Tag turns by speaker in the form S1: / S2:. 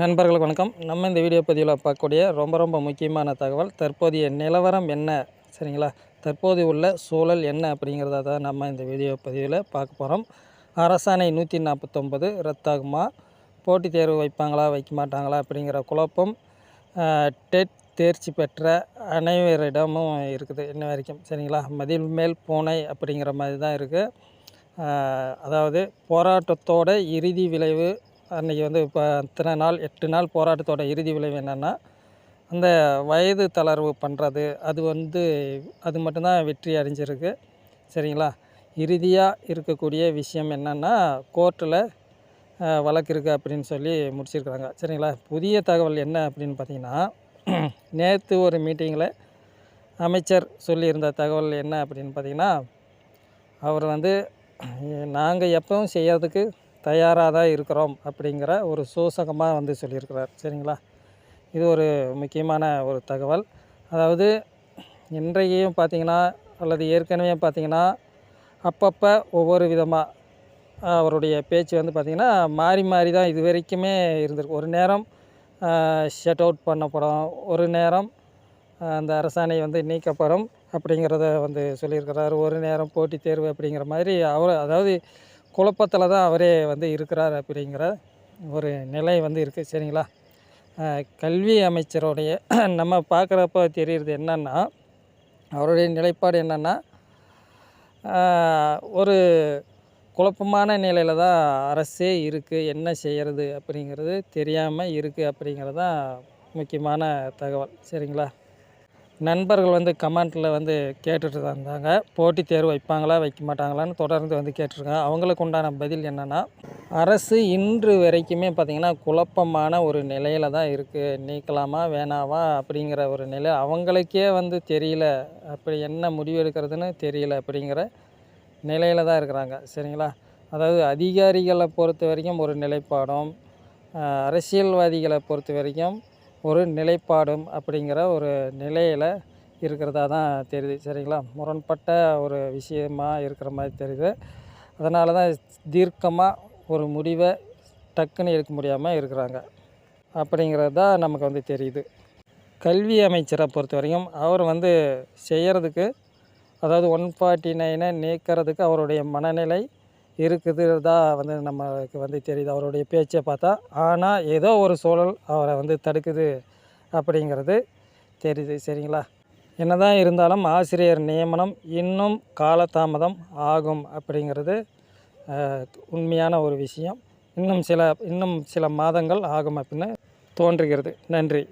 S1: நண்பர்களுக்கு வணக்கம். நம்ம இந்த வீடியோ பதிவில் பார்க்கக்கூடிய ரொம்ப ரொம்ப முக்கியமான தகவல் தற்போதைய நிலவரம் என்ன? சரிங்களா? தற்போது உள்ள சூழல் என்ன அப்படிங்கிறத தான் நம்ம இந்த வீடியோ பதிவில் பார்க்க போகிறோம் அரசாணை நூற்றி நாற்பத்தொம்பது ரத்தாகுமா? போட்டித் தேர்வு வைப்பாங்களா வைக்க மாட்டாங்களா அப்படிங்கிற குழப்பம் டெட் தேர்ச்சி பெற்ற அனைவரிடமும் இருக்குது இன்ன வரைக்கும். சரிங்களா? மதில் மேல் பூனை அப்படிங்கிற மாதிரி தான் இருக்குது அதாவது போராட்டத்தோட இறுதி விளைவு அன்றைக்கி வந்து இப்போ இத்தனை நாள் எட்டு நாள் போராட்டத்தோட இறுதி விளைவு என்னென்னா அந்த வயது தளர்வு பண்ணுறது அது வந்து அது மட்டும்தான் வெற்றி அடைஞ்சிருக்கு. சரிங்களா? இறுதியாக இருக்கக்கூடிய விஷயம் என்னென்னா கோர்ட்டில் வழக்கு இருக்குது அப்படின்னு சொல்லி முடிச்சிருக்கிறாங்க. சரிங்களா? புதிய தகவல் என்ன அப்படின்னு பார்த்தீங்கன்னா நேற்று ஒரு மீட்டிங்கில் அமைச்சர் சொல்லியிருந்த தகவல் என்ன அப்படின்னு பார்த்தீங்கன்னா அவர் வந்து நாங்கள் எப்பவும் செய்யறதுக்கு தயாராக தான் இருக்கிறோம் அப்படிங்கிற ஒரு சூசகமாக வந்து சொல்லியிருக்கிறார். சரிங்களா? இது ஒரு முக்கியமான ஒரு தகவல். அதாவது இன்றையும் பார்த்தீங்கன்னா அல்லது ஏற்கனவே பார்த்தீங்கன்னா அப்பப்போ ஒவ்வொரு விதமாக அவருடைய பேச்சு வந்து பார்த்திங்கன்னா மாறி மாறி தான் இது வரைக்குமே இருந்திருக்கு. ஒரு நேரம் ஷட் அவுட் பண்ணப்படும். ஒரு நேரம் அந்த அரசாணை வந்து நீக்கப்படும் அப்படிங்கிறத வந்து சொல்லியிருக்கிறார். ஒரு நேரம் போட்டித் தேர்வு அப்படிங்கிற மாதிரி அவர் அதாவது குழப்பத்தில் தான் அவரே வந்து இருக்கிறார் அப்படிங்கிற ஒரு நிலை வந்து இருக்குது சரிங்களா? கல்வி அமைச்சருடைய நம்ம பார்க்குறப்ப தெரியுறது என்னன்னா அவருடைய நிலைப்பாடு என்னென்னா ஒரு குழப்பமான நிலையில் தான் அரசே இருக்குது என்ன செய்கிறது அப்படிங்கிறது தெரியாமல் இருக்குது அப்படிங்கிறது தான் முக்கியமான தகவல். சரிங்களா? நண்பர்கள் வந்து கமெண்ட்டில் வந்து கேட்டுட்டு தான் இருந்தாங்க. போட்டித் தேர்வு வைப்பாங்களா வைக்க மாட்டாங்களான்னு தொடர்ந்து வந்து கேட்டிருக்காங்க. அவங்களுக்கு உண்டான பதில் என்னென்னா அரசு இன்று வரைக்குமே பார்த்திங்கன்னா குழப்பமான ஒரு நிலையில் தான் இருக்குது நீக்கலாமா வேணாமா அப்படிங்கிற ஒரு நிலை அவங்களுக்கே வந்து தெரியல. அப்படி என்ன முடிவு எடுக்கிறதுன்னு தெரியல அப்படிங்கிற நிலையில் தான் இருக்கிறாங்க. சரிங்களா? அதாவது அதிகாரிகளை பொறுத்த வரைக்கும் ஒரு நிலைப்பாடும் அரசியல்வாதிகளை பொறுத்த வரைக்கும் ஒரு நிலைப்பாடும் அப்படிங்கிற ஒரு நிலையில் இருக்கிறதா தான் தெரியுது. சரிங்களா? முரண்பட்ட ஒரு விஷயமாக இருக்கிற மாதிரி தெரியுது. அதனால தான் தீர்க்கமாக ஒரு முடிவை டக்குன்னு எடுக்க முடியாமல் இருக்கிறாங்க. அப்படிங்கிறது தான் நமக்கு வந்து தெரியுது. கல்வி அமைச்சரை பொறுத்த வரைக்கும் அவர் வந்து செய்கிறதுக்கு அதாவது ஒன் ஃபார்ட்டி நைனை நீக்கிறதுக்கு அவருடைய மனநிலை இருக்குதுதா வந்து நமக்கு வந்து தெரியுது. அவருடைய பேச்சை பார்த்தா ஆனால் ஏதோ ஒரு சூழல் அவரை வந்து தடுக்குது அப்படிங்கிறது தெரியுது. சரிங்களா? என்னதான் இருந்தாலும் ஆசிரியர் நியமனம் இன்னும் காலதாமதம் ஆகும் அப்படிங்கிறது உண்மையான ஒரு விஷயம். இன்னும் சில இன்னும் சில மாதங்கள் ஆகும் அப்படின்னு தோன்றுகிறது. நன்றி.